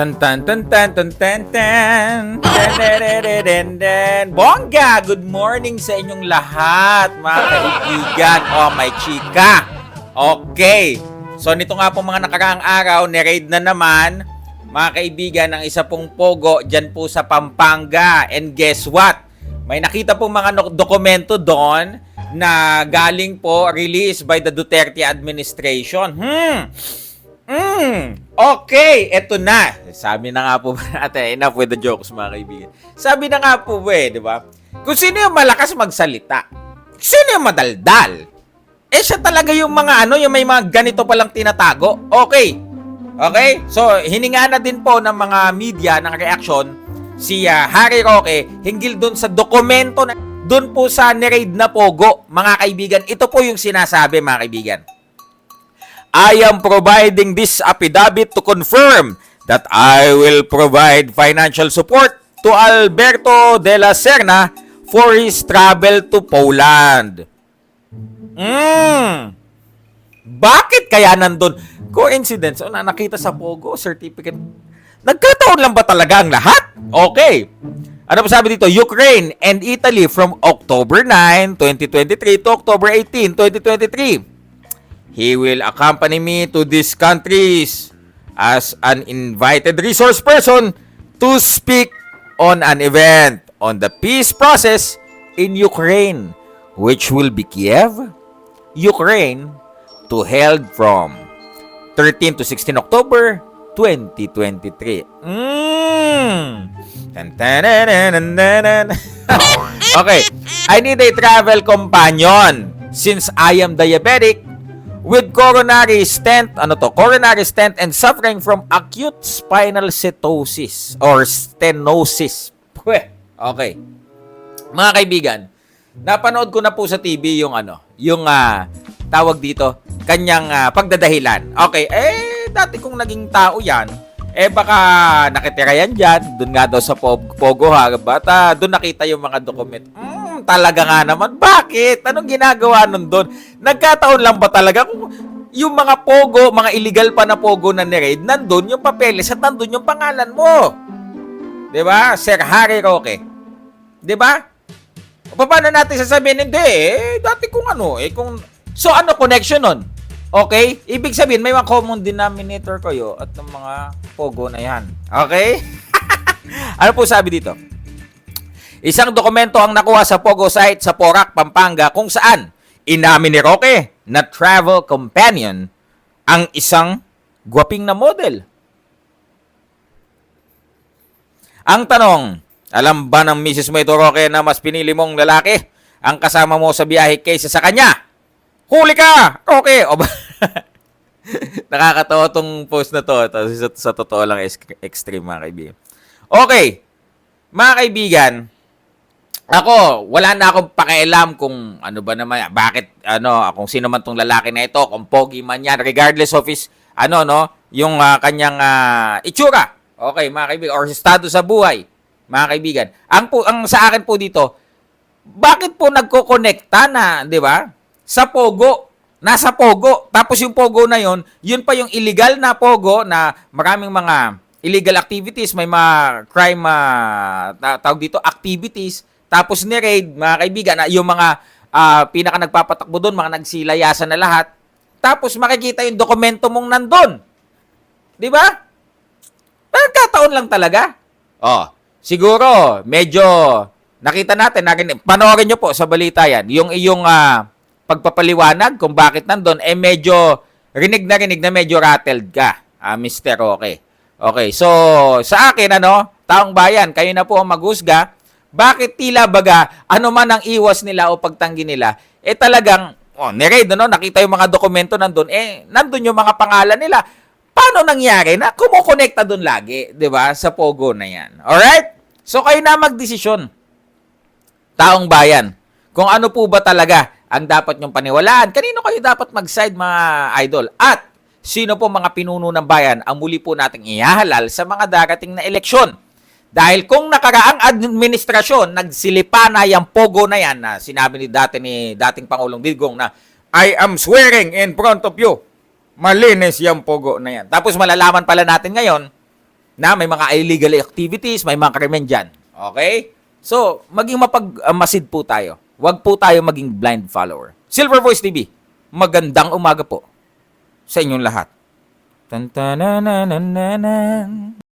Tan tan tan tan tan tan tan. Bongga! Good morning sa inyong lahat, mga kaibigan. Oh, my chika. Okay. So, nito nga po mga nakaraang araw, ni-raid na naman, mga kaibigan, ang isa pong pogo dyan po sa Pampanga. And guess what? May nakita pong mga dokumento doon na galing po released by the Duterte administration. Hmm. Hmm. Okay, eto na. Sabi na nga po ate, enough with the jokes mga kaibigan. Sabi na nga po eh, di ba? Kung sino yung malakas magsalita, sino yung madaldal, eh siya talaga yung mga ano, yung may mga ganito palang tinatago. Okay. Okay? So, hininga na din po ng mga media ng reaction si ah, Harry Roque hinggil dun sa dokumento na dun po sa niraid na pogo, mga kaibigan. Ito po yung sinasabi, mga kaibigan. I am providing this affidavit to confirm that I will provide financial support to Alberto de la Serna for his travel to Poland. Mm. Bakit kaya nandun? Coincidence, o na nakita sa Pogo, certificate. Nagkataon lang ba talaga ang lahat? Okay. Ano pa sabi dito? Ukraine and Italy from October 9, 2023 to October 18, 2023. He will accompany me to these countries as an invited resource person to speak on an event on the peace process in Ukraine, which will be Kiev, Ukraine, to held from 13 to 16 October 2023. Mm. Okay. I need a travel companion since I am diabetic with coronary stent, ano to, coronary stent and suffering from acute spinal stenosis or stenosis. Pwe. Okay. Mga kaibigan, napanood ko na po sa TV yung ano, yung ah, tawag dito, kanyang ah, pagdadahilan. Okay, eh, dati kong naging tao yan, eh baka nakitira yan dyan, dun nga daw sa Pog- Pogo ha, ba't ah, dun nakita yung mga dokumento. Talaga nga naman, bakit? Anong ginagawa nun dun? Nagkataon lang ba talaga kung yung mga Pogo, mga illegal pa na Pogo na ni-raid, nandun yung papeles at nandun yung pangalan mo. ba? Sir Harry Roque. ba? O, Paano natin sasabihin hindi eh? Dati kung ano, eh kung... So ano connection nun? Okay? Ibig sabihin, may mga common denominator kayo at ng mga pogo na yan. Okay? ano po sabi dito? Isang dokumento ang nakuha sa Pogo site sa Porac, Pampanga kung saan inamin ni Roque na travel companion ang isang gwaping na model. Ang tanong, alam ba ng Mrs. mo ito, Roque, na mas pinili mong lalaki ang kasama mo sa biyahe kaysa sa kanya? Huli ka! Roque! O ba? Nakakatawa tong post na to. Sa, sa totoo lang, ex- extreme, mga kaibigan. Okay. Mga kaibigan, ako, wala na akong pakialam kung ano ba naman, bakit, ano, kung sino man tong lalaki na ito, kung pogi man yan, regardless of his, ano, no, yung ah, kanyang ah, itsura. Okay, mga kaibigan, or estado sa buhay, mga kaibigan. Ang, po, ang sa akin po dito, bakit po nagko-connecta na, di ba? Sa Pogo. Nasa Pogo. Tapos yung Pogo na yon, yun pa yung illegal na Pogo na maraming mga illegal activities, may mga crime, ta- tawag dito, activities. Tapos ni-raid, mga kaibigan, na yung mga ah, pinaka nagpapatakbo doon, mga nagsilayasan na lahat. Tapos makikita yung dokumento mong nandun. Di ba? Nagkataon lang talaga. Oh, siguro, medyo nakita natin, nakin, panoorin nyo po sa balita yan, yung iyong ah, pagpapaliwanag kung bakit nandun, eh medyo rinig na rinig na medyo rattled ka, ah, Mr. Okay. Okay, so sa akin, ano, taong bayan, kayo na po ang maghusga, bakit tila baga, ano man ang iwas nila o pagtanggi nila, eh talagang, oh, niread, ano, nakita yung mga dokumento nandun, eh, nandun yung mga pangalan nila. Paano nangyari na kumukonekta doon lagi, 'di ba? Sa Pogo na 'yan. Alright? So kayo na magdesisyon. Taong bayan. Kung ano po ba talaga ang dapat nyong paniwalaan. Kanino kayo dapat mag-side mga idol? At sino po mga pinuno ng bayan ang muli po nating ihahalal sa mga darating na eleksyon? Dahil kung nakaraang administrasyon, nagsilipa na yung pogo na yan na sinabi ni dati ni dating Pangulong Digong na I am swearing in front of you. Malinis yung pogo na yan. Tapos malalaman pala natin ngayon na may mga illegal activities, may mga krimen dyan. Okay? So, maging mapagmasid ah, po tayo. Huwag po tayo maging blind follower. Silver Voice TV, magandang umaga po sa inyong lahat. Tan -tan -nan -nan -nan.